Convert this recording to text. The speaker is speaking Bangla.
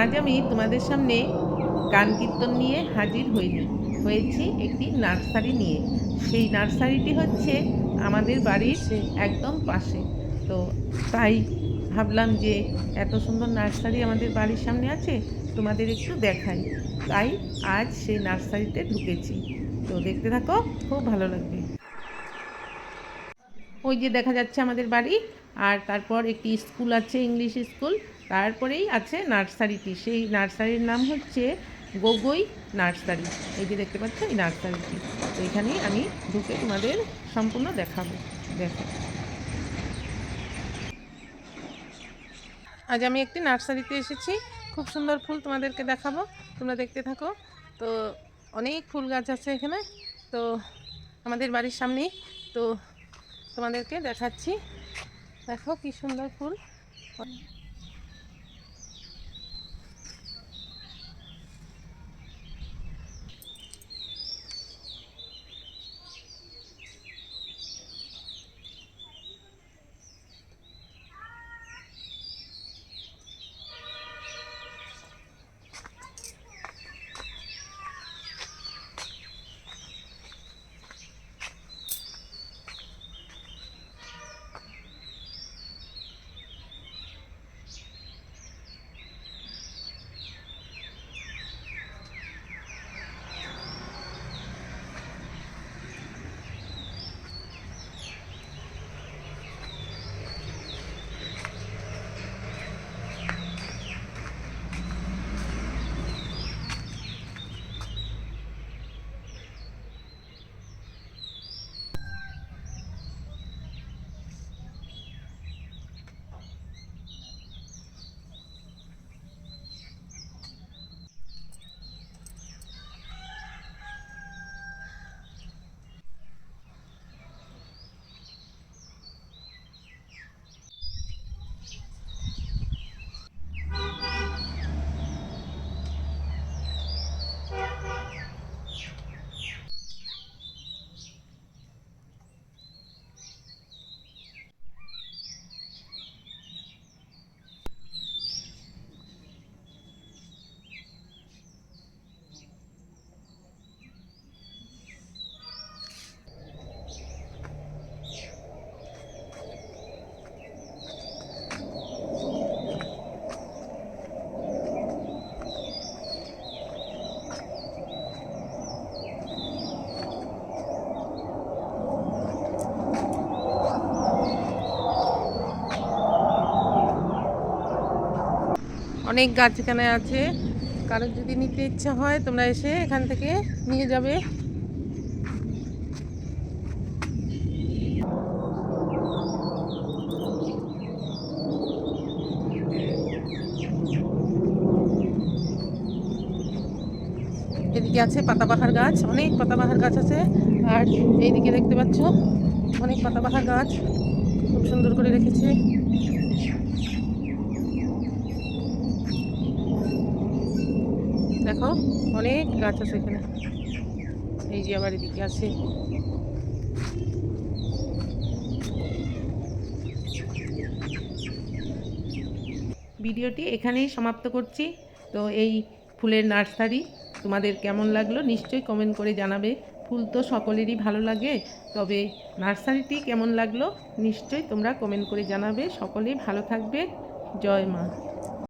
আজ আমি তোমাদের সামনে গান কীর্তন নিয়ে হাজির হইনি। হয়েছি একটি নার্সারি নিয়ে। সেই নার্সারিটি হচ্ছে আমাদের বাড়ির একদম পাশে। তো তাই ভাবলাম যে এত সুন্দর নার্সারি আমাদের বাড়ির সামনে আছে তোমাদের একটু দেখাই। তাই আজ সেই নার্সারিতে ঢুকেছি। তো দেখতে থাকো খুব ভালো লাগবে। ওই যে দেখা যাচ্ছে আমাদের বাড়ি আর তারপর একটি স্কুল আছে ইংলিশ স্কুল। তারপরেই আছে নার্সারিটি সেই নার্সারির নাম হচ্ছে গগৈ নার্সারি। এই যে দেখতে পাচ্ছ, এই নার্সারিটি তো এখানেই আমি ঢুকে তোমাদের সম্পূর্ণ দেখাবো। দেখো। আজ আমি একটি নার্সারিতে এসেছি। খুব সুন্দর ফুল তোমাদেরকে দেখাবো। তোমরা দেখতে থাকো। তো অনেক ফুল গাছ আছে এখানে। তো আমাদের বাড়ির সামনেই। তো তোমাদেরকে দেখাচ্ছি। দেখো কি সুন্দর ফুল। অনেক গাছ এখানে আছে। কারোর যদি নিতে ইচ্ছা হয়, তোমরা এসে এখান থেকে নিয়ে যাবে। এদিকে আছে পাতাবাহার গাছ, অনেক পাতাবাহার গাছ আছে। আর এইদিকে দেখতে পাচ্ছ, অনেক পাতাবাহার গাছ। খুব সুন্দর করে রেখেছে। দেখো, অনেক গাছ আছে এখানে। এই যে আবার এদিকে আছে। ভিডিওটি এখানেই সমাপ্ত করছি। তো এই ফুলের নার্সারি, তোমাদের কেমন লাগল নিশ্চয়ই কমেন্ট করে জানাবে। ফুল তো সকলেরই ভালো লাগে, তবে নার্সারিটি কেমন লাগল নিশ্চয়ই তোমরা কমেন্ট করে জানাবে। সকলেই ভালো থাকবে। জয় মা।